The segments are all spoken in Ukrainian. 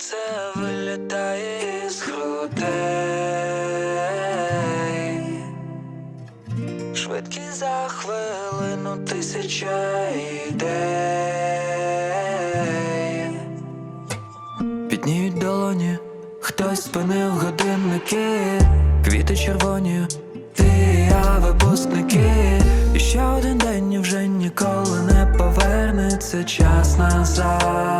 серце вилітає з грудей, швидкість за хвилину тисяча ідей. Підніють долоні, хтось спинив годинники, квіти червоні, ти я випускники. І ще один день і вже ніколи не повернеться час назад.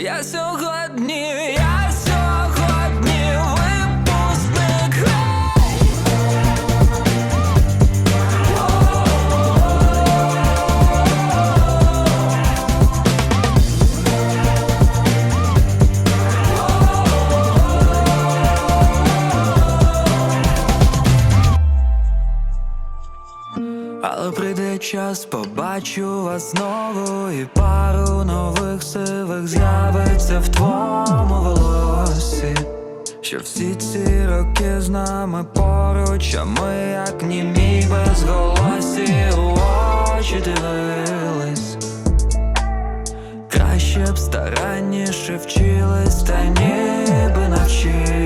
Я сьогодні, Але прийде час, побачу вас знову, і пару нових сивих з'явиться в твоєму волосі. Що всі ці роки з нами поруч, а ми як німі безголосі у очі дивились. Краще б старанніше вчились, та ніби навчились,